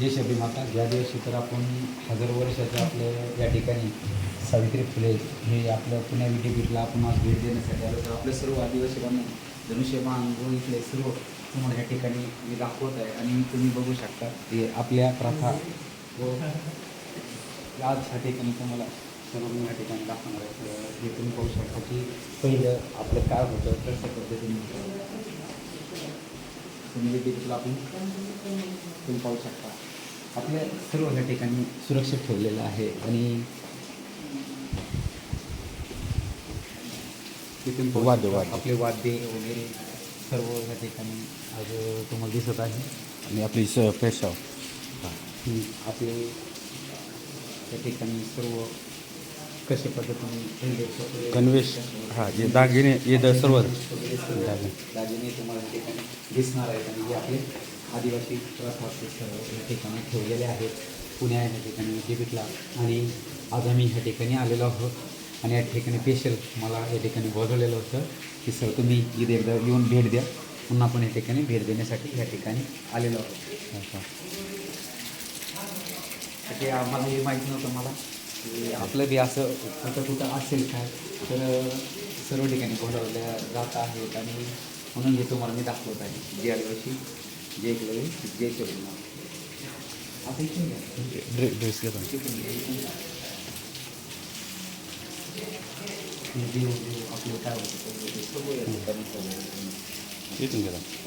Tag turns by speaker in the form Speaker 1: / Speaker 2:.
Speaker 1: जय शबी माता ज्या दिवशी तर आपण हजार वर्षाच्या आपल्या या ठिकाणी सावित्री फुले हे आपल्या पुण्या विद्यापीठला आपण आज भेट देण्यासाठी आलो. तर आपले सर्व आदिवासी बांधव धनुष्यबाण व इथले सर्व तुम्हाला या ठिकाणी मी दाखवत आहे आणि तुम्ही बघू शकता. की आपल्या प्रथा व आज ह्या ठिकाणी तुम्हाला सर्व मी या ठिकाणी दाखवणार आहे. हे तुम्ही पाहू शकता की पहिलं आपलं काय होतं कशा पद्धतीने होतं. तुम्ही आपण तुम्ही पाहू शकता. आपल्या सर्व या ठिकाणी सुरक्षित ठेवलेलं आहे आणि तिथून
Speaker 2: वाद्य, वाद्य.
Speaker 1: आपले वाद्य वगैरे सर्व या ठिकाणी आज तुम्हाला दिसत आहे
Speaker 2: आणि आपली स पेशाव
Speaker 1: आपले त्या ठिकाणी सर्व कशा पद्धतीने
Speaker 2: गणवेश हा जे दागिने हे द सर्व दागिने.
Speaker 1: दागिने तुम्हाला या ठिकाणी दिसणार आहेत आणि जे आपले आदिवासी प्रथा सर्व या ठिकाणी ठेवलेले आहेत. पुण्या या ठिकाणी विद्यापीठला आणि आज आम्ही ह्या ठिकाणी आलेलो आहोत. आणि या ठिकाणी स्पेशल मला या ठिकाणी बोलवलेलं होतं की सर तुम्ही इथे एकदा येऊन भेट द्या. पुन्हा आपण या ठिकाणी भेट देण्यासाठी या ठिकाणी आलेलो आहोत. ते आम्हाला हे माहीत नव्हतं मला की आपलं बी असं कुठं कुठं असेल काय. तर सर्व ठिकाणी बोलावल्या जात आहेत आणि म्हणून हे तुम्हाला मी दाखवत आहे. जे आदिवासी
Speaker 2: ड्रेस घेतो. इथून घेतो